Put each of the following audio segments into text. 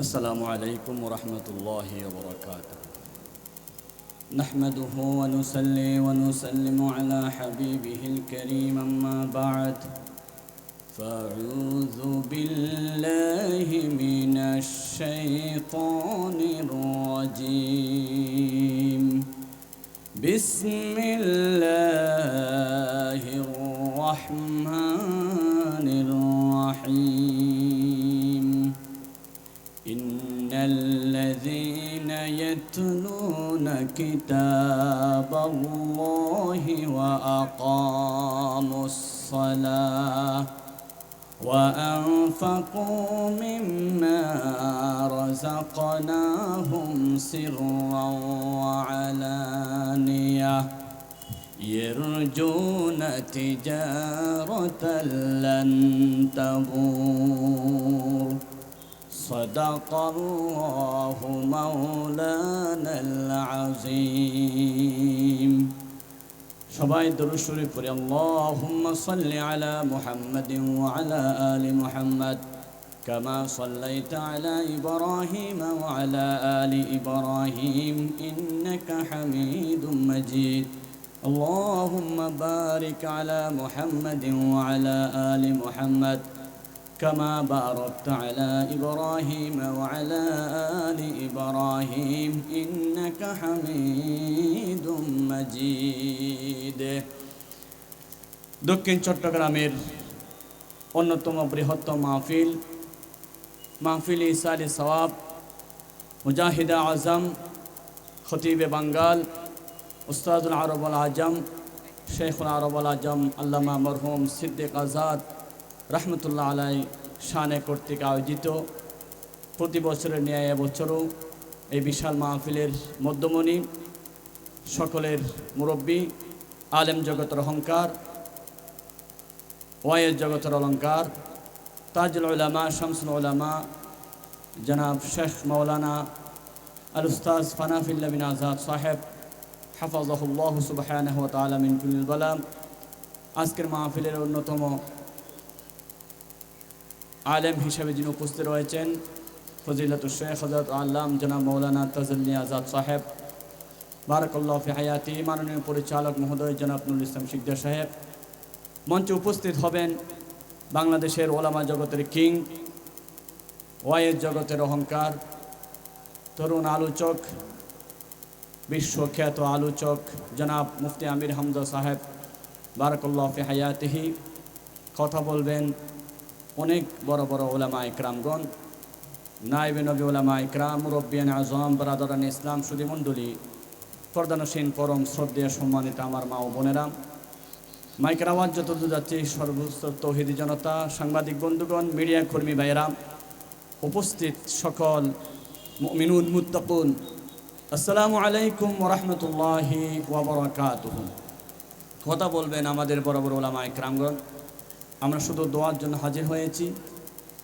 السلام عليكم ورحمة الله وبركاته. نحمده ونصلي ونسلم على حبيبه الكريم أما بعد. فأعوذ بالله من الشيطان الرجيم. بسم الله الرحمن الرحيم. إن الذين يتلون كتاب الله وأقاموا الصلاة وأنفقوا مما رزقناهم سرا وعلانية يرجون تجارة لن تبور صدق الله مولانا العظيم সবাই দরুদ শরীফ পড়ি আল্লাহুম্মা সাল্লি আলা মুহাম্মাদিন ওয়া আলা আলি মুহাম্মাদ كما صليت على إبراهيم وعلى آل إبراهيم إنك حميد مجيد اللهم بارك على محمد وعلى آل محمد كما باركت على إبراهيم وعلى آل إبراهيم إنك حميد مجيد দক্ষিণ চট্টগ্রামের অন্যতম বৃহত্তম মাহফিল মাহফিল ইসালি সওয়াব মুজাহিদা আজম খতিবে বাঙ্গাল উস্তাদুল আরবুল আজম শেখুল আরবুল আজম আল্লামা মরহুম সিদ্দিক আজাদ রহমতুল্লাহ আলাই শানে কর্তৃক আয়োজিত প্রতি বছরের ন্যায় এবছরও এই বিশাল মাহফিলের মধ্যমণি সকলের মুরব্বী, আলেম জগতের অহংকার, ওয়াইয়ের জগতের অলঙ্কার তাজুল উলামা, শামসুল উলামা, জনাব শেখ মৌলানা আল উস্তাজ ফানাফিল্লা বিন আজাদ সাহেব, হাফাজহুল্লাহ বালাম। আজকের মাহফিলের অন্যতম আলেম হিসেবে যিনি উপস্থিত রয়েছেন ফজিলত শেখ হজরত আল্লাম জনাব মৌলানা তাজল্লি আজাদ সাহেব, বারাকল্লাহ হায়াতি, মাননীয় পরিচালক মহোদয় জনাব নুল ইসলাম শিকদার সাহেব, মঞ্চে উপস্থিত হবেন বাংলাদেশের ওলামা জগতের কিং ওয়াইয়ের জগতের অহংকার, তরুণ আলোচক, বিশ্বখ্যাত আলোচক জনাব মুফতি আমির হামজা সাহেব, বারাকল্লাহ হায়াতিহি, কথা বলবেন অনেক বড় বড় ওলামা ইকরামগণ। নাইবে নবী ওলামা ইকরাম, মুরব্বিয়ান আজম, বরাদরান ইসলাম সুদীমণ্ডলী প্রধানসীন পরম শ্রদ্ধেয় সম্মানিত আমার মা ও বোনেরা। মাইকের আওয়াজ যত দূর যাচ্ছে সর্বোচ্চ তৌহিদি জনতা, সাংবাদিক বন্ধুগণ, মিডিয়া কর্মী ভাইয়েরা, উপস্থিত সকল মিনুন মুত্তাকুন, আসসালামু আলাইকুম ওরহমতুল্লাহি ওবরাকাতুহ কথা বলবেন আমাদের বড় বড় ওলামা ইকরামগণ। আমরা শুধু দোয়ার জন্য হাজির হয়েছি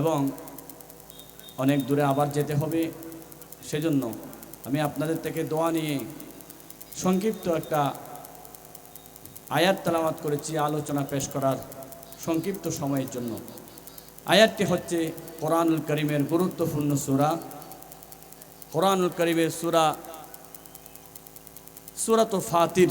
এবং অনেক দূরে আবার যেতে হবে। সেজন্য আমি আপনাদের থেকে দোয়া নিয়ে সংক্ষিপ্ত একটা আয়াত তালামাত করেছি, আলোচনা পেশ করার সংক্ষিপ্ত সময়ের জন্য। আয়াতটি হচ্ছে কোরআনুল করিমের গুরুত্বপূর্ণ সুরা। কোরআনুল করিমের সুরা, সুরাত ফাতির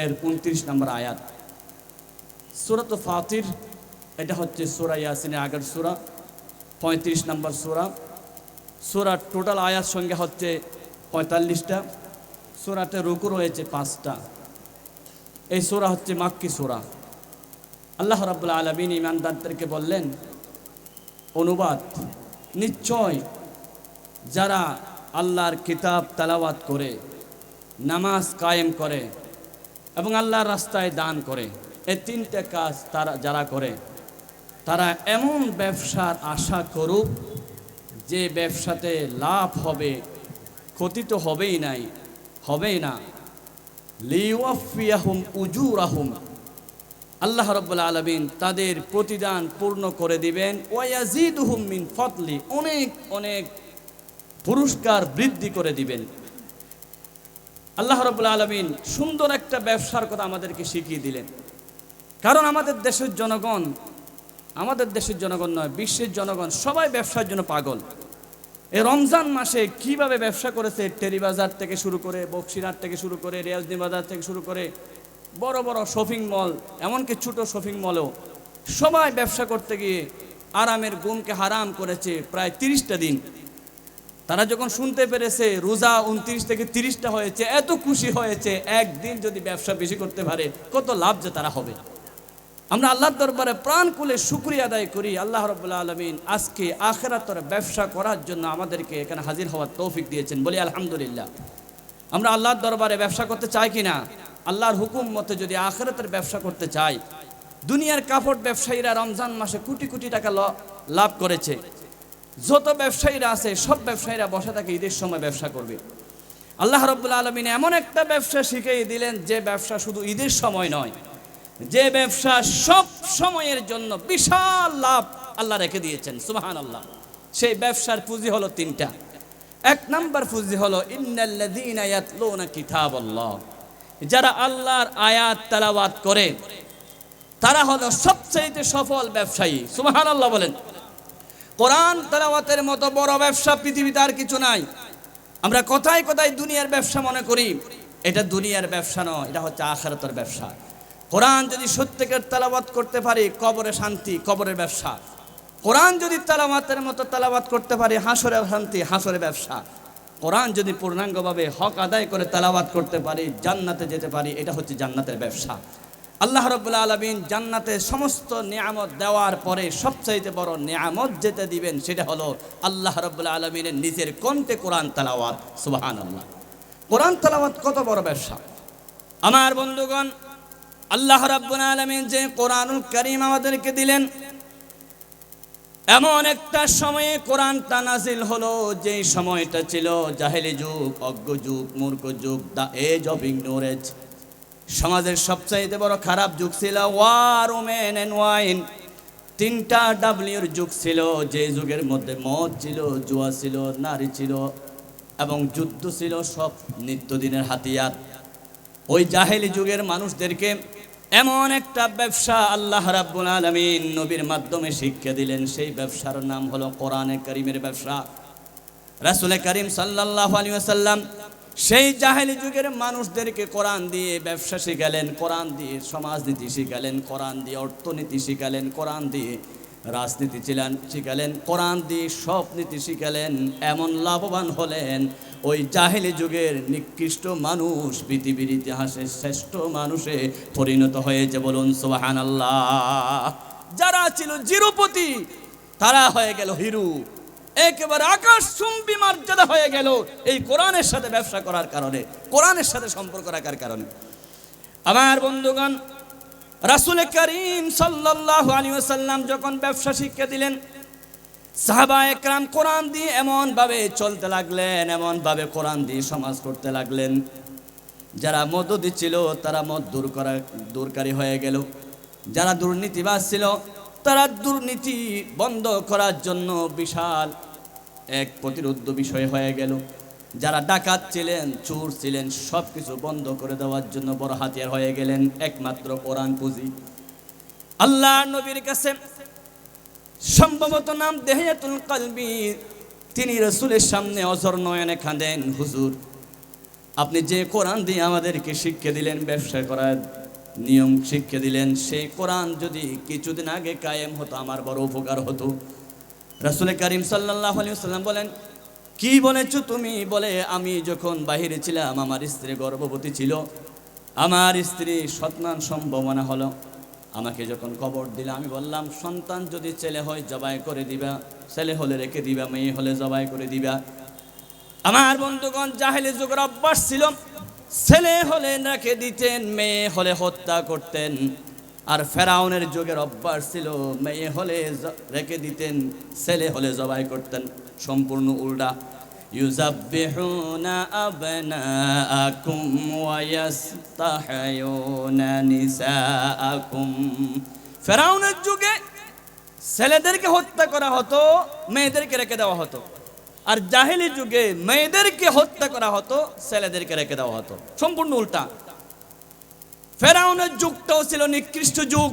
এর উনত্রিশ নম্বর আয়াত। সুরাত ফাতির এটা হচ্ছে সুরা ইয়াসিনের আগের সুরা, পঁয়ত্রিশ নম্বর সুরা। সুরা টোটাল আয়াত সঙ্গে হচ্ছে পঁয়তাল্লিশটা। সুরাতে রুকু রয়েছে পাঁচটা। এই সুরা হচ্ছে মাক্কি সুরা। আল্লাহ রাবুল্লা আলমিন ইমানদারদেরকে বললেন, অনুবাদ নিশ্চয় যারা আল্লাহর কিতাব তালাওয়াত করে, নামাজ কায়েম করে এবং আল্লাহর রাস্তায় দান করে, এই তিনটে কাজ তারা, যারা করে তারা এমন ব্যবসার আশা করুক যে ব্যবসাতে লাভ হবে ক্ষতি তো হবেই নাই, হবেই না। লিওয়াফিয়াহুম উজুরাহুম। আল্লাহ রব্বুল আলমিন তাদের প্রতিদান পূর্ণ করে দিবেন। ওয়াজিদুহুম মিন ফতলি অনেক অনেক পুরস্কার বৃদ্ধি করে দিবেন। আল্লাহ রব্বুল আলমিন সুন্দর একটা ব্যবসার কথা আমাদেরকে শিখিয়ে দিলেন। কারণ আমাদের দেশের জনগণ আমাদের দেশের জনগণ নয়, বিশ্বের জনগণ, সবাই ব্যবসার জন্য পাগল। এই রমজান মাসে কীভাবে ব্যবসা করেছে? টেরিবাজার থেকে শুরু করে, বক্সিরহাট থেকে শুরু করে রেয়াজনি বাজার থেকে শুরু করে, বড় বড় শপিং মল, এমনকি ছোট শপিং মলেও সবাই ব্যবসা করতে গিয়ে আরামের গুমকে হারাম করেছে প্রায় তিরিশটা দিন। তারা যখন শুনতে পেরেছে, রোজা উনত্রিশ থেকে তিরিশটা হয়েছে, এত খুশি হয়েছে, একদিন যদি ব্যবসা বেশি করতে পারে, কত লাভ যে তারা হবে। আমরা আল্লাহর দরবারে প্রাণ খুলে শুক্রিয়া আদায় করি, আল্লাহ রবুল্লা আলমিন আজকে আখেরাতর ব্যবসা করার জন্য আমাদেরকে এখানে হাজির হওয়ার তৌফিক দিয়েছেন। বলি আলহামদুলিল্লাহ। আমরা আল্লাহর দরবারে ব্যবসা করতে চাই কি না আল্লাহর হুকুম মতে যদি আখেরাতের ব্যবসা করতে চাই, দুনিয়ার কাপড় ব্যবসায়ীরা রমজান মাসে কোটি কোটি টাকা লাভ করেছে। যত ব্যবসায়ীরা আছে, সব ব্যবসায়ীরা বসে থাকে, ঈদের সময় ব্যবসা করবে। আল্লাহ রব্বুল আলমিন এমন একটা ব্যবসা শিখিয়ে দিলেন যে ব্যবসা শুধু ঈদের সময় নয় যে ব্যবসা সব সময়ের জন্য বিশাল লাভ আল্লাহ রেখে দিয়েছেন সুবাহান আল্লাহ সেই ব্যবসার পুঁজি হলো তিনটা। এক নম্বর পুঁজি হলো, ইন্নাল্লাযীনা যারা আল্লাহর আয়াত তেলাওয়াত করে, তারা হলো সবচেয়ে সফল ব্যবসায়ী, সুবহানাল্লাহ বলেন। কোরআন তেলাওয়াতের মতো বড় ব্যবসা পৃথিবীতে আর কিছু নাই। আমরা কোথায় কোথায় দুনিয়ার ব্যবসা মনে করি, এটা দুনিয়ার ব্যবসা নয়, এটা হচ্ছে আখারাতের ব্যবসা। কোরআন যদি সত্যিকার তেলাওয়াত করতে পারি, কবরে শান্তি, কবরের ব্যবসা। কোরআন যদি তেলাওয়াতের মতো তেলাওয়াত করতে পারি হাসরে শান্তি হাসরে ব্যবসা। কোরআন যদি পূর্ণাঙ্গভাবে হক আদায় করে তেলাওয়াত করতে পারি, জান্নাতে যেতে পারি, এটা হচ্ছে জান্নাতের ব্যবসা। আল্লাহ রব্বুল্লা আলমিন জান্নাতে সমস্ত নিয়ামত দেওয়ার পরে সবচাইতে বড় নিয়ামত যেতে দিবেন, সেটা হলো আল্লাহ রব্বুল্লা আলমিনের নিজের কণ্ঠে কোরআন তালাওয়াত। সুবাহান আল্লাহ কোরআন তালাওয়াত কত বড় ব্যবসা। আমার বন্ধুগণ আল্লাহ রাব্বুল আলমিন যে কোরআনুল করিম আমাদেরকে দিলেন, এমন একটা সময়ে কোরআনটা নাজিল হলো যে সময়টা ছিল জাহেলি যুগ, অজ্ঞ যুগ, মূর্খ যুগ দ্য এজ অফ ইগনোরেজ সমাজের সবচাইতে বড় খারাপ যুগ ছিল ওয়ার, ওমেন অ্যান্ড ওয়াইন। তিনটা ডাব্লিউর যুগ ছিল, যে যুগের মধ্যে মদ ছিল, জুয়া ছিল, নারী ছিল, এবং যুদ্ধ ছিল সব নিত্যদিনের হাতিয়ার। ওই জাহেলি যুগের মানুষদেরকে এমন একটা ব্যবসা আল্লাহ রাব্বুল আলামিন নবীর মাধ্যমে শিক্ষা দিলেন, সেই ব্যবসার নাম হলো কোরআনে করিমের ব্যবসা। রাসুল করিম সাল্লাল্লাহু আলাইহি ওয়াসাল্লাম সেই জাহেলি যুগের মানুষদেরকে কোরআন দিয়ে ব্যবসা শিখালেন, কোরআন দিয়ে সমাজনীতি শিখালেন, কোরআন দিয়ে অর্থনীতি শিখালেন, কোরআন দিয়ে রাজনীতি ছিলেন, শিখালেন, কোরআন দিয়ে সব নীতি শিখালেন, এমন লাভবান হলেন ওই জাহেলি যুগের নিকৃষ্ট মানুষ, পৃথিবীর ইতিহাসে শ্রেষ্ঠ মানুষে পরিণত হয়েছে বলুন সোহান আল্লাহ যারা ছিল জিরোপতি, তারা হয়ে গেল হিরু। একেবারে আকাশ চুম্বি মর্যাদা হয়ে গেল এই কোরআনের সাথে ব্যবসা করার কারণে, কোরআনের সাথে সম্পর্ক রাখার কারণে। আমার বন্ধুগণ, রাসুল করিম সাল্লাল্লাহু আলাইহি ওয়াসাল্লাম যখন ব্যবসা শিক্ষা দিলেন সাহাবা একরাম কোরআন দিয়ে এমন ভাবে চলতে লাগলেন এমন ভাবে কোরআন দিয়ে সমাজ করতে লাগলেন। যারা মদ দিচ্ছিল তারা মদ দূর করা, দূরকারী হয়ে গেল। যারা দুর্নীতিবাজ ছিল, তারা দুর্নীতি বন্ধ করার জন্য বিশাল এক প্রতিরোধ বিষয় হয়ে গেল। যারা ডাকাত ছিলেন, চোর ছিলেন সব কিছু বন্ধ করে দেওয়ার জন্য বড় হাতিয়ার হয়ে গেলেন। একমাত্র কোরআন পুঁজি। আল্লাহ নবীর কাছে সম্ভবত নাম দেহিয়াতুল কালবি। তিনি রসুলের সামনে অজর নয়নে খাঁদেন হুজুর, আপনি যে কোরআন দিয়ে আমাদেরকে শিক্ষা দিলেন, ব্যবসা করার নিয়ম শিক্ষা দিলেন, সেই কোরআন যদি কিছুদিন আগে কায়েম হতো, আমার বড় উপকার হতো। রাসুল করিম সাল্লাহ সাল্লাম বলেন, কি বলেছ তুমি? বলে, আমি যখন বাহিরে ছিলাম, আমার স্ত্রী গর্ভবতী ছিল, আমার স্ত্রী সন্তান সম্ভাবনা হলো। আমাকে যখন কবর দিলে, আমি বললাম, সন্তান যদি ছেলে হয়, জবাই করে দিবা। ছেলে হলে রেখে দিবা, মেয়ে হলে জবাই করে দিবা। আমার বন্ধুগণ, জাহেলি যুগের অভ্যাস ছিল, ছেলে হলে রেখে দিতেন, মেয়ে হলে হত্যা করতেন। আর ফেরাউনের যুগের অভ্যাস ছিল, মেয়ে হলে রেখে দিতেন, ছেলে হলে জবাই করতেন। সম্পূর্ণ উল্টা। আবনাআকুম ওয়া ইয়াস্তাহয়ুনা নিসাআকুম ফেরাউনের যুগে ছেলেদেরকে হত্যা করা হতো, মেয়েদেরকে রেখে দেওয়া হতো। আর জাহেলি যুগে মেয়েদেরকে হত্যা করা হতো, ছেলেদেরকে রেখে দেওয়া হতো। সম্পূর্ণ উল্টা। ফেরাউনের যুগটাও ছিল নিকৃষ্ট যুগ।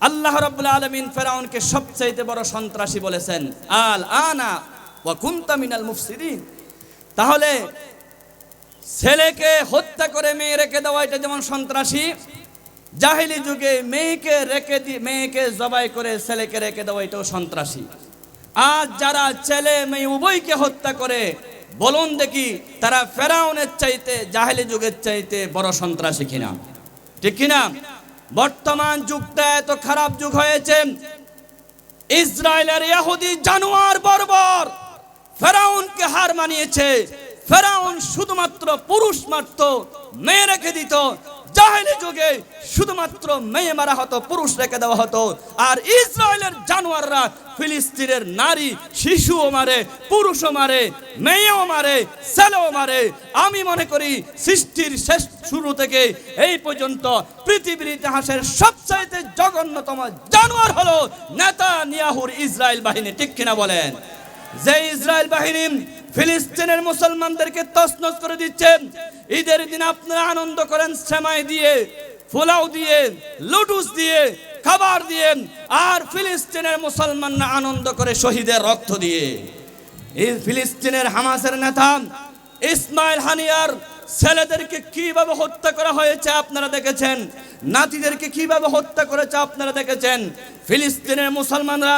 আল্লাহ রাব্বুল আলামিন ফেরাউনকে সবচাইতে বড় সন্ত্রাসী বলেছেন। আল আনা তাহলে ছেলেকে হত্যা করে মেয়ে রেখে দেওয়া, এটা যেমন সন্ত্রাসী, জাহিলি যুগে মেয়েকে রেখে দিয়ে মেয়েকে জবাই করে ছেলেকে রেখে দেওয়া, এটাও সন্ত্রাসী। আজ যারা ছেলে মেয়ে উভয়কে হত্যা করে, বলুন দেখি তারা ফেরাউনের চাইতে, জাহেলি যুগের চাইতে বড় সন্ত্রাসী কিনা? ঠিক কিনা? বর্তমান যুগটা এত খারাপ যুগ হয়েছে, ইসরায়েলের ইহুদি জানোয়ার বর্বর। ফেরাউনকে হার মানিয়েছে। ফেরাউন শুধুমাত্র পুরুষ মারত, মেয়ে রেখে দিত। জাহেলি যুগে শুধুমাত্র মেয়ে মারা হতো, পুরুষ রেখে দেওয়া হতো। আর ইসরায়েলের জানোয়াররা ফিলিস্তিনের নারী, শিশুও মারে, পুরুষও মারে, মেয়েও মারে, ছেলেও মারে। আমি মনে করি সৃষ্টির শেষ শুরু থেকে এই পর্যন্ত পৃথিবীর ইতিহাসের সবচাইতে জঘন্যতম জানোয়ার হলো নেতা নিয়াহুর ইসরায়েল বাহিনী। ঠিক কিনা বলেন? যে ইসরায়েল বাহিনী ফিলিস্তিনের মুসলমানদেরকে তছনছ করে দিচ্ছে, ঈদের দিন আপনারা আনন্দ করেন, সেমাই দিয়ে, পোলাও দিয়ে লুটুস দিয়ে, খাবার দিয়ে, আর ফিলিস্তিনের মুসলমানরা আনন্দ করে শহীদের রক্ত দিয়ে। ফিলিস্তিনের হামাসের নেতা ইসমাইল হানিয়ার ছেলেদেরকে কীভাবে হত্যা করা হয়েছে আপনারা দেখেছেন? নাতিদেরকে কীভাবে হত্যা করেছে আপনারা দেখেছেন? ফিলিস্তিনের মুসলমানরা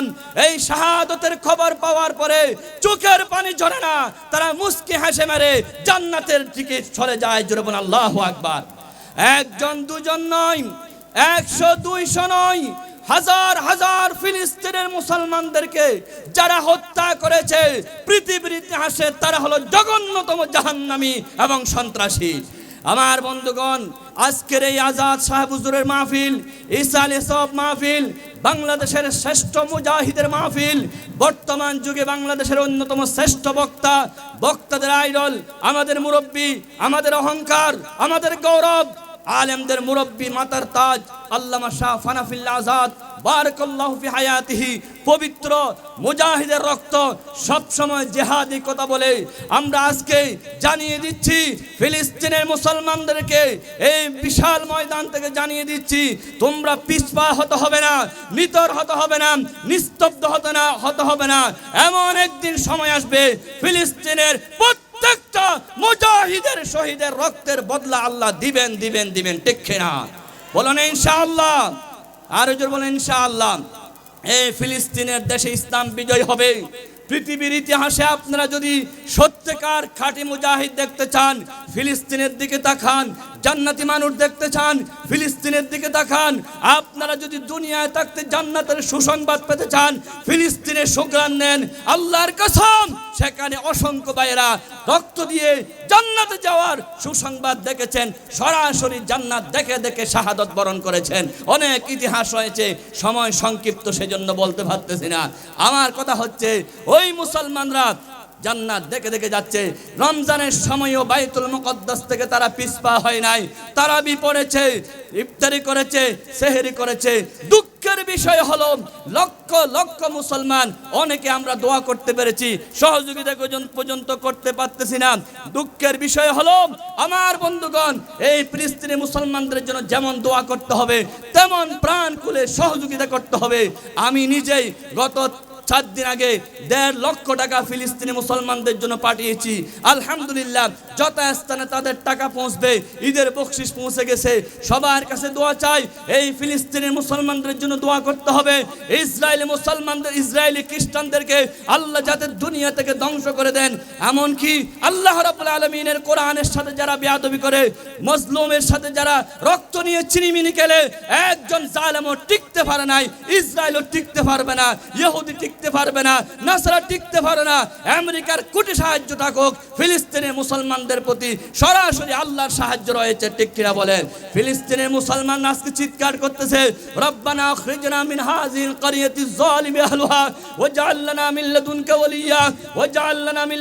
এই শাহাদতের খবর পাওয়ার পরে চোখের পানি ঝরে না, তারা মুস্কি হাসে মেরে জান্নাতের দিকে চলে যায়। জোরে বলেন, আল্লাহ আকবার। একজন, দুজন নয়, একশো, দুইশো নয় হাজার হাজার ফিলিস্তিনের মুসলমানদেরকে যারা হত্যা করেছে, পৃথিবীর ইতিহাসে তারা হলো জঘন্যতম জাহান্নামী এবং সন্ত্রাসী। আমার বন্ধুগণ, আজকের এই আজাদ সাহেব মাহফিল, ঈসা আলী সব মাহফিল, বাংলাদেশের শ্রেষ্ঠ মুজাহিদের মাহফিল, বর্তমান যুগে বাংলাদেশের অন্যতম শ্রেষ্ঠ বক্তা, বক্তাদের আইডল, আমাদের মুরব্বী, আমাদের অহংকার, আমাদের গৌরব আলেমদের মুরব্বী মাতার তাজ, আল্লামা শাহ ফানাফিল্লা আজাদ, বারাকাল্লাহু ফি হায়াতিহি, পবিত্র মুজাহিদের রক্ত, সব সময় জেহাদি কথা বলে। আমরা আজকে জানিয়ে দিচ্ছি, ফিলিস্তিনের মুসলমানদেরকে এই বিশাল ময়দান থেকে জানিয়ে দিচ্ছি, তোমরা পিছপা হতে হবে না, নিতর হতে হবে না, নিস্তব্ধ হতে না, হতে হবে না। এমন একদিন সময় আসবে, ফিলিস্তিনের প্রত্যেকটা মুজাহিদের শহীদের রক্তের বদলা আল্লাহ দিবেন দিবেন দিবেন, ঠিক না বলেন, ইনশাআল্লাহ। আর জোর বলেন, ইনশাআল্লাহ। এই ফিলিস্তিনের দেশে ইসলাম বিজয় হবে। পৃথিবীর ইতিহাসে আপনারা যদি সত্যিকার খাঁটি মুজাহিদ দেখতে চান, ফিলিস্তিনের দিকে তাকান, জান্নাতি মানুষ দেখতে চান, ফিলিস্তিনের দিকে তাকান। আপনারা যদি দুনিয়ায় থাকতে জান্নাতের সুসংবাদ পেতে চান, ফিলিস্তিনে সুগ্রাণ নেন, আল্লাহর কসম, সেখানে অসংখ্য ভাইয়েরা রক্ত দিয়ে জান্নাতে যাওয়ার সুসংবাদ দেখেছেন, সরাসরি জান্নাত দেখে দেখে শাহাদত বরণ করেছেন। অনেক ইতিহাস হয়েছে সময় সংক্ষিপ্ত সেজন্য বলতে পারতেছি না। আমার কথা হচ্ছে, ওই মুসলমানরা জান্নাত দেখে দেখে যাচ্ছে। রমজানের সময়ও বাইতুল মুকদ্দাস থেকে তারা পিছপা হয় নাই। তারা বি পড়েছে, ইফতারি করেছে, সেহেরি করেছে। দুঃখের বিষয় হলো, লক্ষ লক্ষ মুসলমান, অনেকে আমরা দোয়া করতে পেরেছি, সহযোগিতা পর্যন্ত করতে পারতেছি না। দুঃখের বিষয় হলো, আমার বন্ধুগণ, এই ফিলিস্তিনি মুসলমানদের জন্য যেমন দোয়া করতে হবে, তেমন প্রাণ খুলে সহযোগিতা করতে হবে। আমি নিজেই গত চার দিন আগে দেড় লক্ষ টাকা ফিলিস্তিনি মুসলমানদের জন্য পাঠিয়েছি। আলহামদুলিল্লাহ যত স্থানে তাদের টাকা পৌঁছবে, ঈদের বকশিস পৌঁছে গেছে। সবার কাছে দোয়া চাই, এই ফিলিস্তিনি মুসলমানদের জন্য দোয়া করতে হবে। ইসরায়েলি মুসলমানদের, ইসরায়েলি খ্রিস্টানদেরকে আল্লাহ যাতে দুনিয়া থেকে ধ্বংস করে দেন, এমনকি আল্লাহ রাবুল আলমিনের কোরআনের সাথে যারা বেয়াদবি করে, মজলুমের সাথে যারা রক্ত নিয়ে চিনিমিনি খেলে, একজন জালেমও টিকতে পারে নাই, ইসরায়েলও টিকতে পারবে না, ইহুদি টিকতে পারবে না, নাসরা টিকতে পারে না, আমেরিকার কোটি সাহায্য থাকুক ফিলিস্তিনের মুসলমানদের প্রতি সরাসরি আল্লাহর সাহায্য রয়েছে কিনা বলেন? ফিলিস্তিনের মুসলমান আজকে চিৎকার করতেছে, রব্বানা মিন ওয়াজআল লানা মিন মিন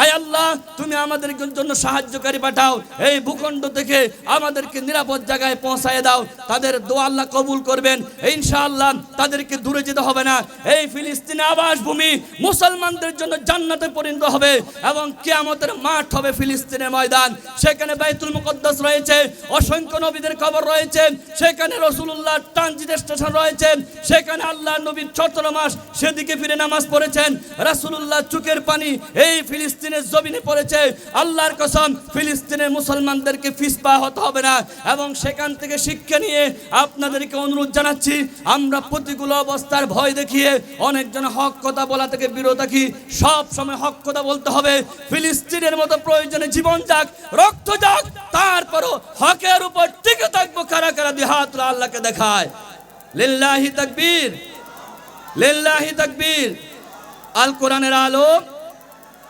আয় আল্লাহ, তুমি আমাদের জন্য সাহায্যকারী পাঠাও, এই ভূখণ্ড থেকে আমাদেরকে নিরাপদ জায়গায় পৌঁছায় দাও, তাদের দোয়া কবুল করবেন, ইনশাআল্লাহ তাদেরকে দূরে যেতে হবে না এই ফিলিস্তিনে আবাসভূমি মুসলমানদের জন্য জান্নাতে পরিণত হবে এবং কিয়ামতের মাঠ হবে ফিলিস্তিনের ময়দান। সেখানে বাইতুল মুকদ্দাস রয়েছে, অসংখ্য নবীদের খবর রয়েছে, সেখানে রসুল্লাহ ট্রানজিট স্টেশন রয়েছে, সেখানে আল্লাহ নবীর সতেরো মাস সেদিকে ফিরে নামাজ পড়েছেন। রাসুলুল্লাহ চুকের পানি এই ফিলিস্তিনের জমিনে পড়েছে। আল্লাহর কসম ফিলিস্তিনের মুসলমানদেরকে ফিসপা হতে হবে না এবং সেখান থেকে শিক্ষা নিয়ে আপনাদেরকে অনুরোধ জানাচ্ছি, আমরা প্রতিকূল অবস্থার ভয় দেখিয়ে অনেকজন হক কথা বলা থেকে বিরত থাকি। সব সময় হক কথা বলতে হবে। ফিলিস্তিনের মতো প্রয়োজনে জীবন যাক, রক্ত যাক, তারপরও হকের উপর টিকে থাকব কারা কারা দিয়ে হাত আল্লাহকে দেখায়। লিল্লাহি তাকবীর লিল্লাহি তাকবীর। আল কোরআনের আলো,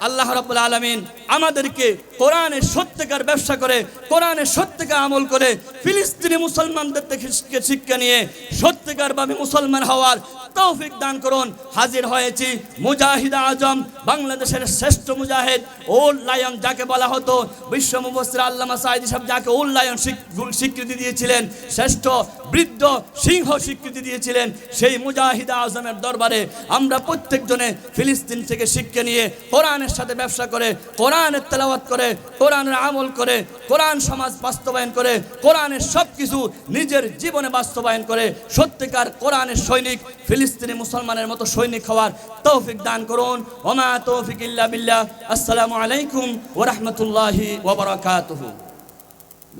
আল্লাহ রাব্বুল আলামিন আমাদেরকে কোরআনের সত্যিকার ব্যবসা করে, কোরআনের সত্যিকার আমল করে, ফিলিস্তিনি মুসলমানদের থেকে শিক্ষা- নিয়ে সত্যিকারভাবে মুসলমান হওয়ার তৌফিক দান করুন। হাজির হয়েছি মুজাহিদ আজম, বাংলাদেশের শ্রেষ্ঠ মুজাহিদ, ওল লায়ন যাকে বলা হতো। বিশ্ব মুবসির আল্লামা সাইদি সাহেব যাকে ওল লায়ন স্বীকৃতি দিয়েছিলেন। শ্রেষ্ঠ বৃদ্ধ সিংহ স্বীকৃতি দিয়েছিলেন সেই মুজাহিদ আজমের দরবারে। আমরা প্রত্যেকজনে ফিলিস্তিন থেকে শিক্ষা নিয়ে কোরআনের সাথে ব্যবসা করে, কোরআনের তেলাওয়াত করে কোরআনের আমল করে, কোরআন সমাজ বাস্তবায়ন করে, কোরআনের সব কিছু নিজের জীবনে বাস্তবায়ন করে, সত্যিকার কোরআনের সৈনিক, ফিলিস্তিনি মুসলমানের মতো সৈনিক হওয়ার তৌফিক দান করুন। ওমা তৌফিক ইল্লা বিল্লাহ। আসসালামু আলাইকুম ওরহমতুল্লাহি ওবরাকাতুহু